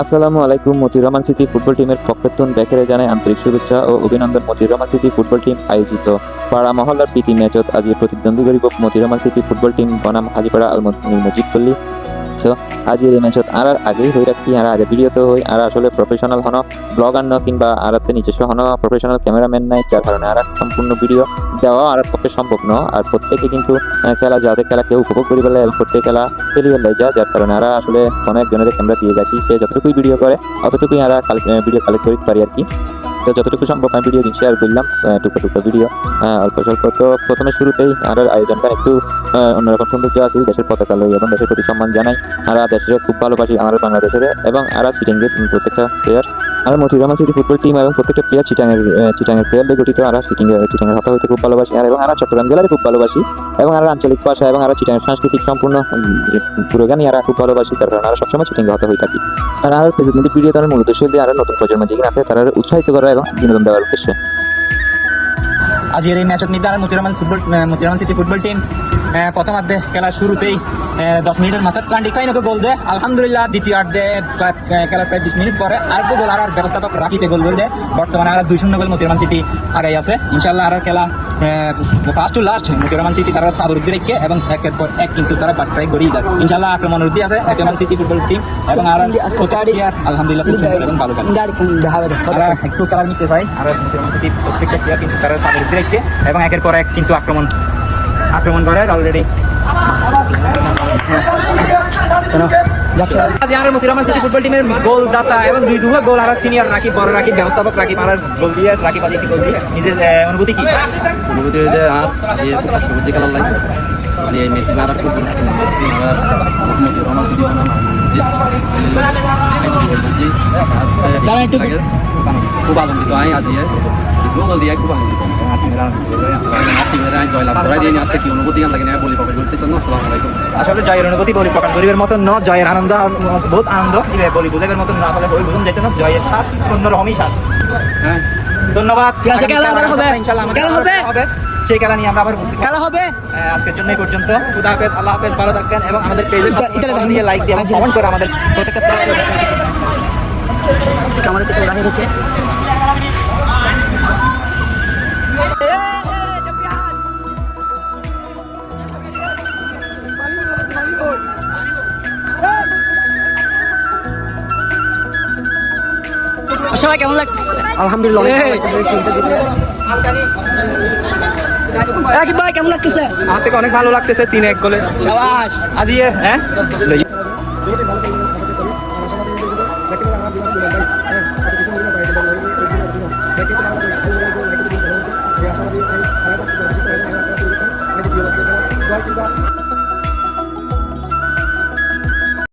আসসালামু আলাইকুম মতি Rahman city football টিমের পক্ষতুন ব্যাকেরে জানাই আন্তরিক শুভেচ্ছা ও অভিনন্দন। Moti Rahman city football team আয়োজিত পাড়া মহল্লার প্রীতি ম্যাচত আজি প্রতিদ্বন্দ্বী করিব Moti Rahman city football team বনাম হাজিপাড়া আল মজিদ পল্লী। তো আজির এই ম্যাচত আর আগেই হয়ে রাখি আর আগে ভিডিওতে হই আর আসলে প্রফেশনাল হন ব্লগার ন কিংবা আর হাতে নিজস্ব হন প্রফেশনাল ক্যামেরাম্যান নাই, যার কারণে আর সম্পূর্ণ ভিডিও দেওয়া আর পক্ষে সম্ভব ন আর প্রত্যেকে কিন্তু খেলা, যাদের খেলা কেউ উপভোগ করি পেলে এবং প্রত্যেক খেলা খেলিয়ে লাই যা যার কারণে আর আসলে কোনো একজনের ক্যামেরা দিয়ে রাখি সে যতটুকুই ভিডিও করে, অতটুকুই আর ভিডিও কালেক্ট করতে পারি আর কি। তো যতটুকু সম্ভব আমি ভিডিও শেয়ার করলাম টুকরো টুকরো ভিডিও অল্প স্বল্প তো প্রথমে শুরুতেই আর আয়োজনটা একটু অন্যরকম সৌন্দর্য আছে দেশের পতাকা লই এবং দেশের প্রতি সম্মান জানাই। আর দেশের খুব ভালোবাসি আমার বাংলাদেশের এবং আর সিটিংয়ের প্রত্যেকটা player Motiur Rahman city football team এবং প্রত্যেকটা প্লেয়ার চিটাঙের চিটাঙের প্লেয়ারদের গঠিত আর সিটিং চিটাঙের হাতা হইতে খুব ভালোবাসি। আর এবং আর চট্টগ্রাম জেলারে খুব ভালোবাসি। এবং আর আঞ্চলিক ভাষা এবং আর চিটাঙের সাংস্কৃতিক সম্পূর্ণ পুরোগানই আর খুব ভালোবাসি। তার কারণে আর সবসময় চিটিং হতা হয়ে থাকি। আর আর প্রেসিডেন্ট ভিডিও তার মূল উদ্দেশ্য দিয়ে আর নতুন প্রজন্ম যেখানে আছে, তারা উৎসাহিত করা এবং বিনোদন দেওয়ার উদ্দেশ্যে। আজকের এই ম্যাচত নির্ধারণ Motirman football Motirman city football team প্রথমার্ধে খেলার শুরুতেই দশ মিনিটের মাথায় প্রান্ডিক পাইনকে গোল দেয় আলহামদুলিল্লাহ দ্বিতীয়ার্ধে খেলার প্রায় বিশ মিনিট পরে আর গোল, আর ব্যবস্থাপক রাখিতে গোল গোল দেয় বর্তমানে আর দুই শূন্য গোল মতিরমান সিটি আগাই আছে। ইনশাল্লাহ আর খেলা first to last Motirman city তারা সাবর উদ্দি রেখে এবং একের পর এক কিন্তু তারা বাট্রাই গড়িয়ে যায় ইনশাল্লাহ আক্রমণ উদ্দি আছে মতিরমান সিটি ফুটবল টিম এবং আর আলহামদুলিল্লাহ খুব সুন্দর এবং ভালো খেলে তারা একটু কালার নিতে চাই আর সিটি প্রত্যেকটা প্লেয়ার কিন্তু তারা সাবের রেখে এবং একের পর এক কিন্তু আক্রমণ আক্রমণ করে অলরেডি মতিরামান সিটি ফুটবল টিমের গোল দাতা এবং দুই দুটো গোল আর সিনিয়র রাকিব বড় রাকিব ব্যবস্থাপক রাকিব আর গোল দিয়ে রাকিব আলী গোল দিয়ে। নিজের অনুভূতি কি? অনুভূতি হইতে আর যে কষ্ট খেলার লাগে মানে এই মেসি মারা খুব আর মতি রহমান সিটি খুব আনন্দিত গোল দিয়ে খুব আনন্দিত দিয়ে আজকে বলি বলতে তো আসসালামু আলাইকুম আসলে জয়ের অনুভূতি বলি প্রকাশ গরিবের মতন ন জয়ের আনন্দ বহুত আনন্দ। বলি বুঝাবের মতন না আসলে বই বুঝুন যেতে না জয়ের স্বাদ অন্যরকমই স্বাদ। হ্যাঁ। ধন্যবাদ। খেলা হবে। সেই খেলা নিয়ে আমরা আবার খেলা হবে। আজকের জন্য এই পর্যন্ত। খুদা হাফেজ আল্লাহ হাফেজ ভালো থাকবেন এবং আমাদের পেজে লাইক দিয়ে আচ্ছা। কমেন্ট করে আমাদের প্রত্যেকটা আমাদের থেকে রাখা গেছে সবাই কেমন লাগছে? আলহামদুলিল্লাহ কেমন লাগতেছে? আমার থেকে অনেক ভালো লাগতেছে তিন এক গোলে। আজ ইয়ে হ্যাঁ? diba?